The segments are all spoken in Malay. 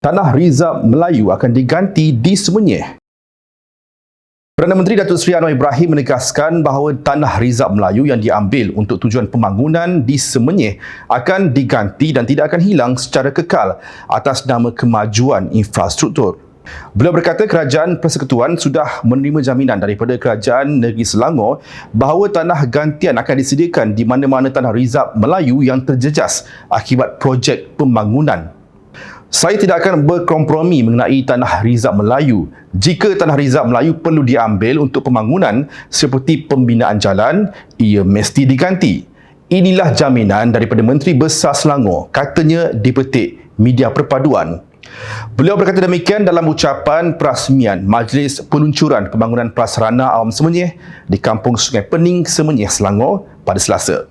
Tanah Rizab Melayu akan diganti di Semenyih. Perdana Menteri Datuk Seri Anwar Ibrahim menegaskan bahawa tanah Rizab Melayu yang diambil untuk tujuan pembangunan di Semenyih akan diganti dan tidak akan hilang secara kekal atas nama kemajuan infrastruktur. Beliau berkata kerajaan persekutuan sudah menerima jaminan daripada kerajaan negeri Selangor bahawa tanah gantian akan disediakan di mana-mana tanah Rizab Melayu yang terjejas akibat projek pembangunan saya tidak akan berkompromi mengenai tanah rizab Melayu. Jika tanah rizab Melayu perlu diambil untuk pembangunan seperti pembinaan jalan, ia mesti diganti. Inilah jaminan daripada Menteri Besar Selangor, katanya dipetik media perpaduan. Beliau berkata demikian dalam ucapan perasmian Majlis Peluncuran Pembangunan Prasarana Awam Semenyih di Kampung Sungai Pening, Semenyih, Selangor pada Selasa.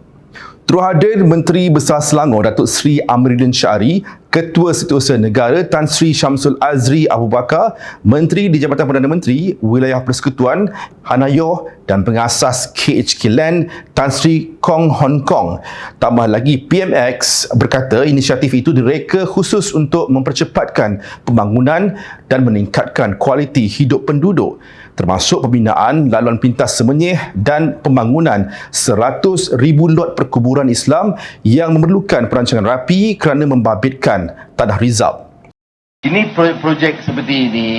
Terus hadir Menteri Besar Selangor Datuk Seri Amridin Syari, Ketua Setiausaha Negara Tan Sri Syamsul Azri Abu Bakar, Menteri di Jabatan Perdana Menteri Wilayah Persekutuan Hanayoh dan pengasas KHK Land Tan Sri Kong Hong Kong. Tambah lagi PMX berkata inisiatif itu direka khusus untuk mempercepatkan pembangunan dan meningkatkan kualiti hidup penduduk termasuk pembinaan laluan pintas semenyih dan pembangunan 100,000 lot perkuburan Islam yang memerlukan perancangan rapi kerana membabitkan tanah rizab. Ini projek seperti ini,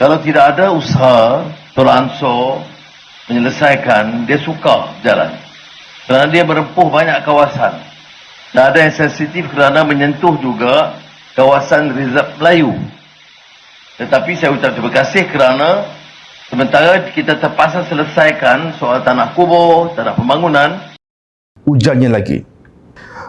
kalau tidak ada usaha Ansur menyelesaikan, dia suka jalan. Kerana dia berempuh banyak kawasan. Dan ada yang sensitif kerana menyentuh juga kawasan Rizab Melayu. Tetapi saya ucap terima kasih kerana Sementara kita terpaksa selesaikan soal tanah kubur, tanah pembangunan. Ujarnya lagi.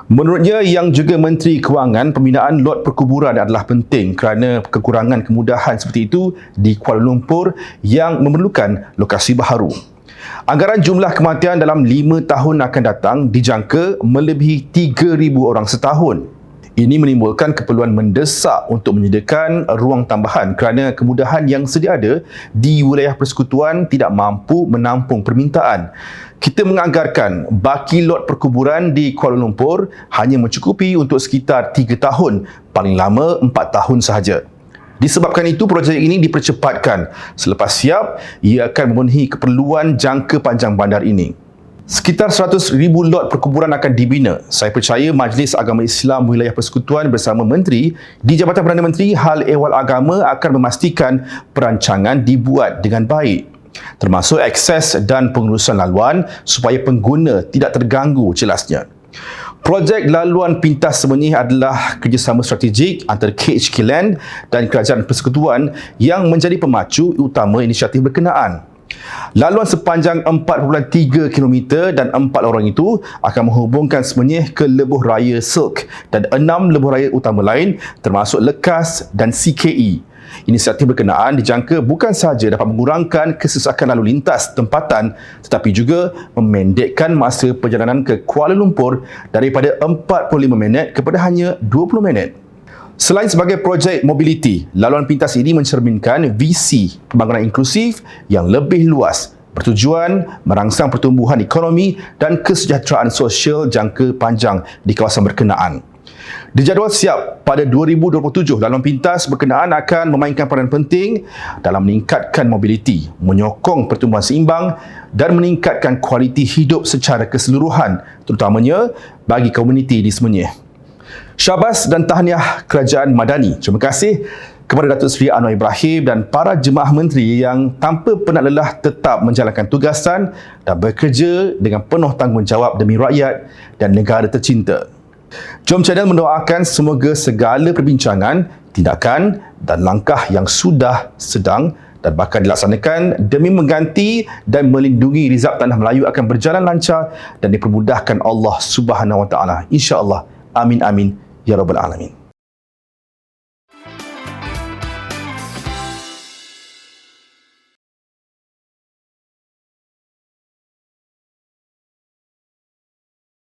Menurutnya yang juga Menteri Kewangan, pembinaan lot perkuburan adalah penting kerana kekurangan kemudahan seperti itu di Kuala Lumpur yang memerlukan lokasi baharu. Anggaran jumlah kematian dalam 5 tahun akan datang dijangka melebihi 3,000 orang setahun. Ini menimbulkan keperluan mendesak untuk menyediakan ruang tambahan kerana kemudahan yang sedia ada di wilayah persekutuan tidak mampu menampung permintaan. Kita menganggarkan baki lot perkuburan di Kuala Lumpur hanya mencukupi untuk sekitar 3 tahun, paling lama 4 tahun sahaja. Disebabkan itu, projek ini dipercepatkan. Selepas siap, ia akan memenuhi keperluan jangka panjang bandar ini. Sekitar 100 ribu lot perkuburan akan dibina. Saya percaya Majlis Agama Islam Wilayah Persekutuan bersama Menteri di Jabatan Perdana Menteri Hal Ehwal Agama akan memastikan perancangan dibuat dengan baik termasuk akses dan pengurusan laluan supaya pengguna tidak terganggu jelasnya. Projek laluan pintas semenyih adalah kerjasama strategik antara KHK Land dan Kerajaan Persekutuan yang menjadi pemacu utama inisiatif berkenaan. Laluan sepanjang 4.3 km dan 4 lorong itu akan menghubungkan Semenyih ke Lebuh Raya Silk dan enam lebuh raya utama lain termasuk Lekas dan CKE. Inisiatif berkenaan dijangka bukan sahaja dapat mengurangkan kesesakan lalu lintas tempatan tetapi juga memendekkan masa perjalanan ke Kuala Lumpur daripada 45 minit kepada hanya 20 minit. Selain sebagai projek mobiliti, laluan pintas ini mencerminkan visi pembangunan inklusif yang lebih luas bertujuan merangsang pertumbuhan ekonomi dan kesejahteraan sosial jangka panjang di kawasan berkenaan. Dijadual siap pada 2027, laluan pintas berkenaan akan memainkan peranan penting dalam meningkatkan mobiliti, menyokong pertumbuhan seimbang dan meningkatkan kualiti hidup secara keseluruhan, terutamanya bagi komuniti di Semenyih. Syabas dan tahniah Kerajaan Madani. Terima kasih kepada Datuk Seri Anwar Ibrahim dan para jemaah menteri yang tanpa penat lelah tetap menjalankan tugasan dan bekerja dengan penuh tanggungjawab demi rakyat dan negara tercinta. Jom channel mendoakan semoga segala perbincangan, tindakan dan langkah yang sudah sedang dan bakal dilaksanakan demi mengganti dan melindungi rizab tanah Melayu akan berjalan lancar dan dipermudahkan Allah Subhanahu Wa Taala. Insya-Allah. আমিন আমিন ইয়ারবুল আলমিন